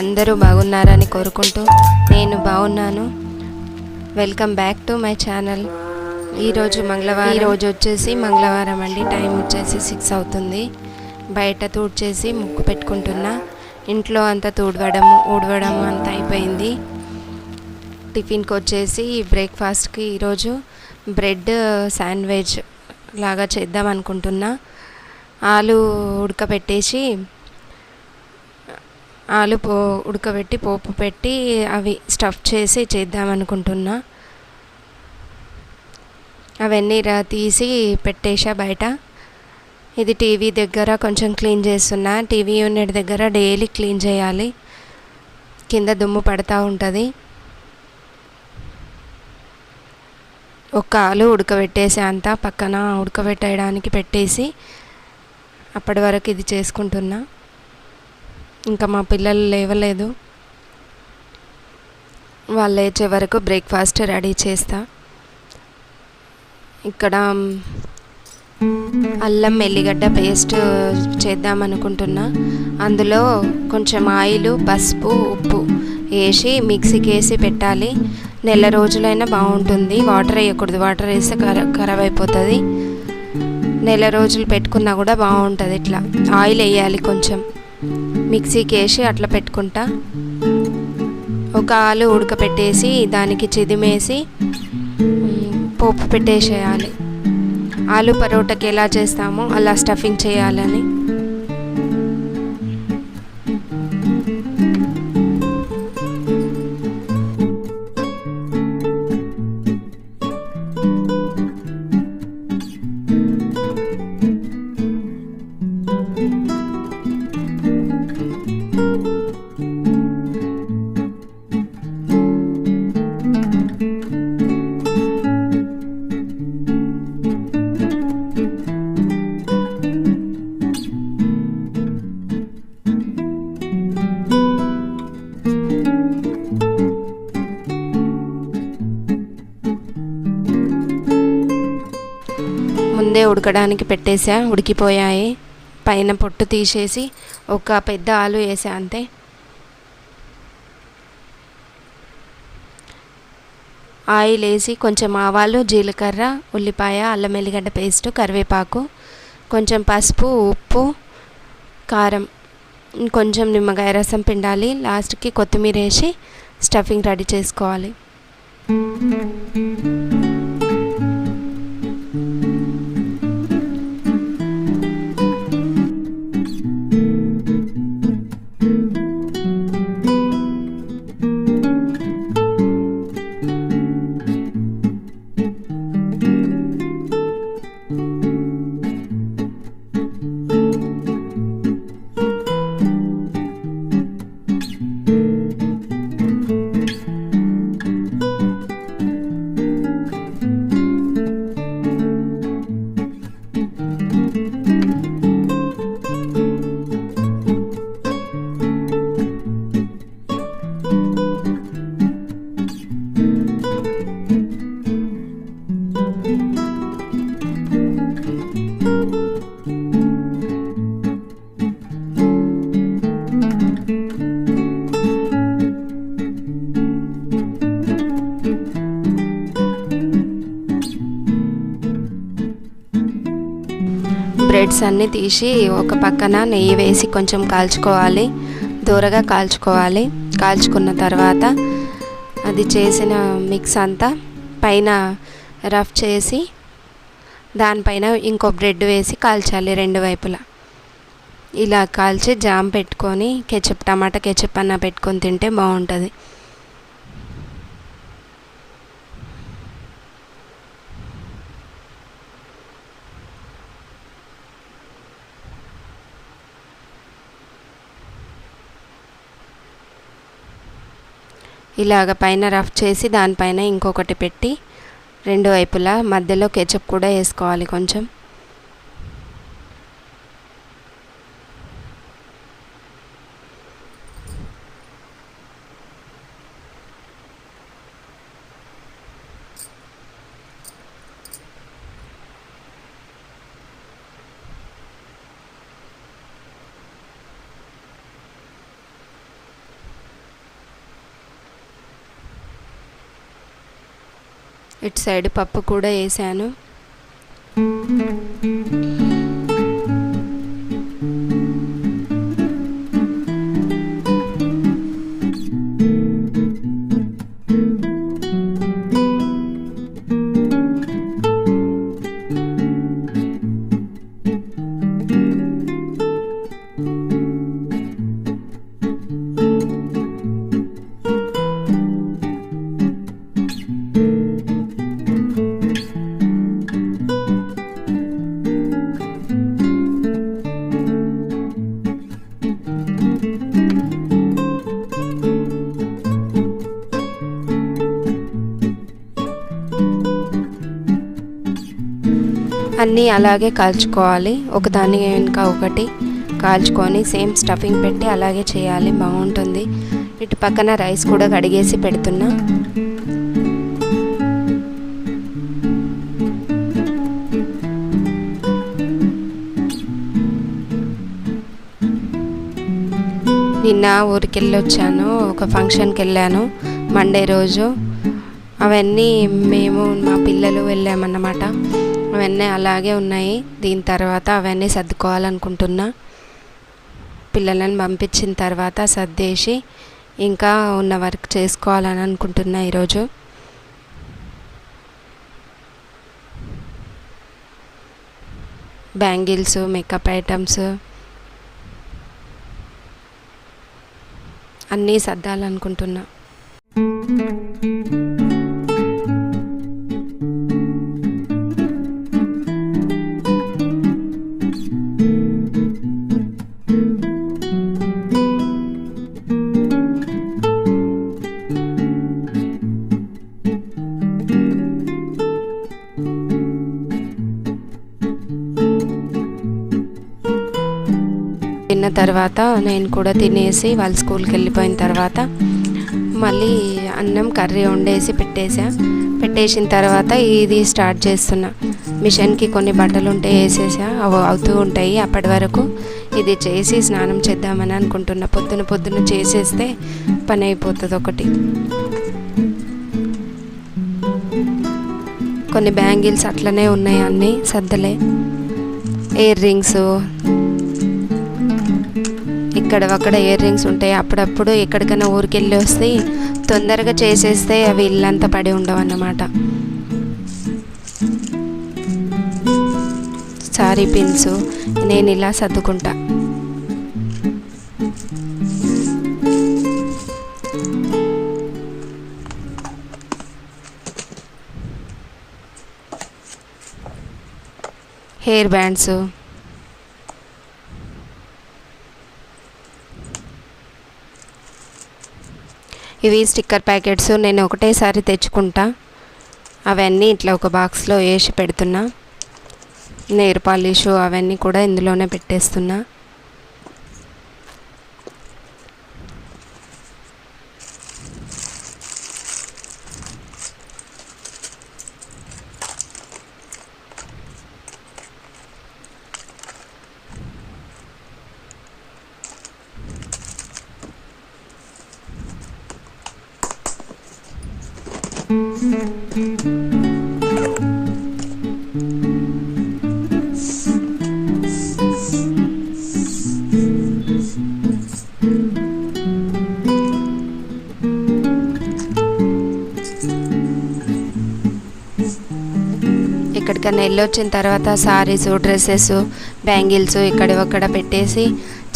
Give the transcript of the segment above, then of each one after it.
అందరూ బాగున్నారని కోరుకుంటూ నేను బాగున్నాను. Welcome back to my channel ఈరోజు మంగళవారం. ఈరోజు వచ్చేసి మంగళవారం అండి. టైం వచ్చేసి సిక్స్ అవుతుంది. బయట తూడ్చేసి ముక్కు పెట్టుకుంటున్నా. ఇంట్లో అంతా తూడవడం ఊడవడం అంతా అయిపోయింది. టిఫిన్కి వచ్చేసి బ్రేక్ఫాస్ట్కి ఈరోజు బ్రెడ్ శాండ్విచ్ లాగా చేద్దాం అనుకుంటున్నా. ఆలు ఉడకబెట్టేసి ఆలు పో ఉడకబెట్టి పోపు పెట్టి అవి స్టఫ్ చేసి చేద్దాం అనుకుంటున్నా. అవన్నీ రా తీసి పెట్టేశా బయట. ఇది టీవీ దగ్గర కొంచెం క్లీన్ చేస్తున్నా. టీవీ యూనిట్ దగ్గర డైలీ క్లీన్ చేయాలి. కింద దుమ్ము పడతా ఉంటుంది. ఒక ఆలు ఉడకబెట్టేసి అంతా పక్కన. ఉడకబెట్టేయడానికి పెట్టేసి అప్పటి వరకు ఇది చేసుకుంటున్నా. ఇంకా మా పిల్లలు లేవలేదు. వాళ్ళు లేచే వరకు బ్రేక్ఫాస్ట్ రెడీ చేస్తా. ఇక్కడ అల్లం ఎల్లిగడ్డ పేస్ట్ చేద్దాం అనుకుంటున్నా. అందులో కొంచెం ఆయిల్ పసుపు ఉప్పు వేసి మిక్సీకి వేసి పెట్టాలి. నెల రోజులైనా బాగుంటుంది. వాటర్ వేయకూడదు. వాటర్ వేస్తే ఖరా ఖరాబ్ అయిపోతుంది. నెల రోజులు పెట్టుకున్నా కూడా బాగుంటుంది ఇట్లా. ఆయిల్ వేయాలి కొంచెం. మిక్సీకి వేసి అట్లా పెట్టుకుంటా. ఒక ఆలు ఉడకపెట్టేసి దానికి చిదిమేసి పోపు పెట్టేసేయాలి. ఆలు పరోటాకి ఎలా చేస్తామో అలా స్టఫింగ్ చేయాలని. ముందే ఉడకడానికి పెట్టేసా ఉడికిపోయాయి. పైన పొట్టు తీసేసి ఒక పెద్ద ఆలు వేసా అంతే. ఆయిల్ వేసి కొంచెం ఆవాలు జీలకర్ర ఉల్లిపాయ అల్లం ఎల్లిగడ్డ పేస్ట్ కరివేపాకు కొంచెం పసుపు ఉప్పు కారం కొంచెం నిమ్మకాయ రసం పిండాలి. లాస్ట్కి కొత్తిమీర వేసి స్టఫింగ్ రెడీ చేసుకోవాలి. బ్రెడ్స్ అన్నీ తీసి ఒక పక్కన నెయ్యి వేసి కొంచెం కాల్చుకోవాలి. దూరగా కాల్చుకోవాలి. కాల్చుకున్న తర్వాత అది చేసిన మిక్స్ అంతా పైన రఫ్ చేసి దానిపైన ఇంకో బ్రెడ్ వేసి కాల్చాలి రెండు వైపులా. ఇలా కాల్చి జామ్ పెట్టుకొని కెచప్ టమాటా కెచప్ అన్న పెట్టుకొని తింటే బాగుంటుంది. ఇలాగ పైన రఫ్ చేసి దానిపైన ఇంకొకటి పెట్టి రెండు వైపులా మధ్యలో కెచప్ కూడా వేసుకోవాలి కొంచెం. ఇటు సైడ్ పప్పు కూడా వేసాను. అన్నీ అలాగే కాల్చుకోవాలి. ఒకదాని వెనుక ఒకటి కాల్చుకొని సేమ్ స్టఫింగ్ పెట్టి అలాగే చేయాలి. బాగుంటుంది. ఇటు పక్కన రైస్ కూడా కడిగేసి పెడుతున్నా. నిన్న ఊరికి వెళ్ళొచ్చాను ఒక ఫంక్షన్కి వెళ్ళాను మండే రోజు. అవన్నీ మేము మా పిల్లలు వెళ్ళామన్నమాట. అవన్నీ అలాగే ఉన్నాయి. దీని తర్వాత అవన్నీ సర్దుకోవాలనుకుంటున్నా. పిల్లలను పంపించిన తర్వాత సర్దేసి ఇంకా ఉన్న వర్క్ చేసుకోవాలని అనుకుంటున్నా ఈరోజు. బ్యాంగిల్స్ మేకప్ ఐటమ్స్ అన్నీ సర్దాలనుకుంటున్నా. తిన్న తర్వాత నేను కూడా తినేసి వాళ్ళ స్కూల్కి వెళ్ళిపోయిన తర్వాత మళ్ళీ అన్నం కర్రీ వండేసి పెట్టేసా పెట్టేసిన తర్వాత ఇది స్టార్ట్ చేస్తున్నా. మిషన్కి కొన్ని బట్టలు ఉంటే వేసేసా అవి అవుతూ ఉంటాయి అప్పటి వరకు. ఇది చేసి స్నానం చేద్దామని అనుకుంటున్నా. పొద్దున పొద్దున చేసేస్తే పని అయిపోతుంది ఒకటి. కొన్ని బ్యాంగిల్స్ అట్లనే ఉన్నాయి అన్నీ సద్దలే ఇయర్ రింగ్స్ ఇక్కడ అక్కడ ఇయర్ రింగ్స్ ఉంటాయి అప్పుడప్పుడు ఎక్కడికైనా ఊరికి వెళ్ళి వస్తే తొందరగా చేసేస్తే అవి ఇల్లంతా పడి ఉండవు అన్నమాట సారీ పిన్స్ నేను ఇలా సర్దుకుంటా. హెయిర్ బ్యాండ్స్ ఇవి స్టిక్కర్ ప్యాకెట్స్ నేను ఒకటేసారి తెచ్చుకుంటా. అవన్నీ ఇట్లా ఒక బాక్స్లో వేసి పెడుతున్నా. నెయిర్ పాలిష్ అవన్నీ కూడా ఇందులోనే పెట్టేస్తున్నా. ఎక్కడికైనా వెళ్ళొచ్చిన తర్వాత సారీస్ డ్రెస్సెస్ బ్యాంగిల్స్ ఇక్కడ ఒక్కడ పెట్టేసి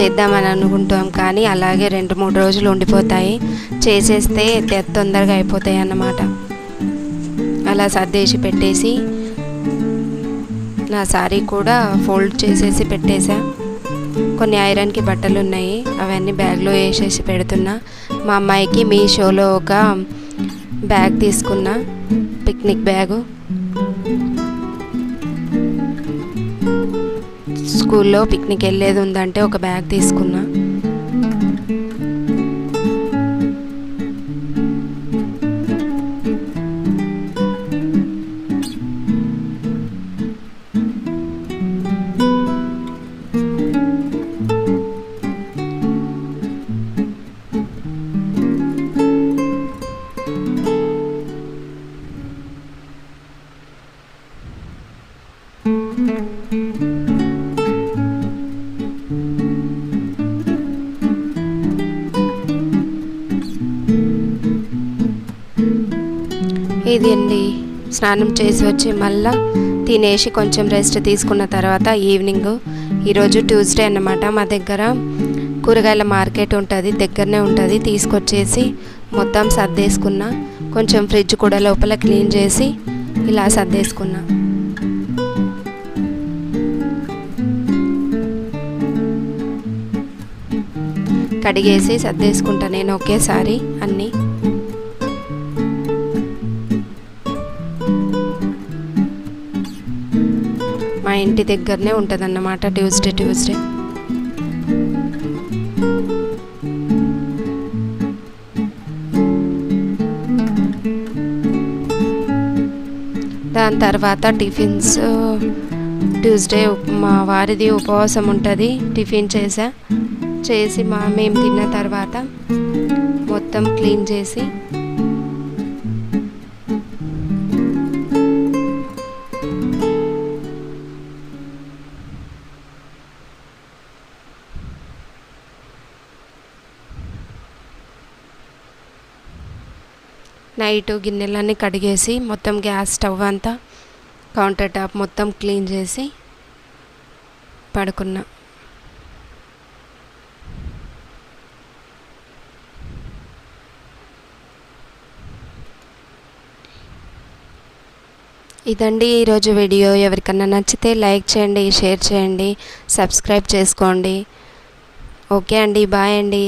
చేద్దామని అనుకుంటాం కానీ అలాగే రెండు మూడు రోజులు ఉండిపోతాయి. చేసేస్తే తొందరగా అయిపోతాయి అన్నమాట. అలా సర్దేసి పెట్టేసి నా సారీ కూడా ఫోల్డ్ చేసేసి పెట్టేశా కొన్ని ఐరన్కి బట్టలు ఉన్నాయి. అవన్నీ బ్యాగ్లో వేసేసి పెడుతున్నా. మా అమ్మాయికి మీ షోలో ఒక బ్యాగ్ తీసుకున్నా. Picnic bag. స్కూల్లో పిక్నిక్ వెళ్ళేది ఉందంటే ఒక బ్యాగ్ తీసుకున్నా. ఇది అండి స్నానం చేసి వచ్చి మళ్ళా తినేసి కొంచెం రెస్ట్ తీసుకున్న తర్వాత ఈవినింగ్ ఈరోజు ట్యూస్డే అన్నమాట. మా దగ్గర కూరగాయల మార్కెట్ ఉంటుంది దగ్గరనే ఉంటుంది. తీసుకొచ్చేసి మొత్తం సర్దేసుకున్నా కొంచెం ఫ్రిడ్జ్ కూడా లోపల క్లీన్ చేసి ఇలా సర్దేసుకున్నా. కడిగేసి సర్దేసుకుంటా నేను ఒకేసారి అన్నీ. ఇంటి దగ్గరనే ఉంటుంది అన్నమాట ట్యూస్డే ట్యూస్డే దాని తర్వాత టిఫిన్స్ ట్యూస్డే మా వారిది ఉపవాసం ఉంటుంది టిఫిన్ చేసా. చేసి మా మేము తిన్న తర్వాత మొత్తం క్లీన్ చేసి నైట్ గిన్నెలన్నీ కడిగేసి మొత్తం గ్యాస్ స్టవ్ అంతా కౌంటర్ టాప్ మొత్తం క్లీన్ చేసి పడుకున్నా. ఇదండి ఈరోజు వీడియో. ఎవరికన్నా నచ్చితే లైక్ చేయండి షేర్ చేయండి సబ్స్క్రైబ్ చేసుకోండి. ఓకే అండి బాయ్ అండి.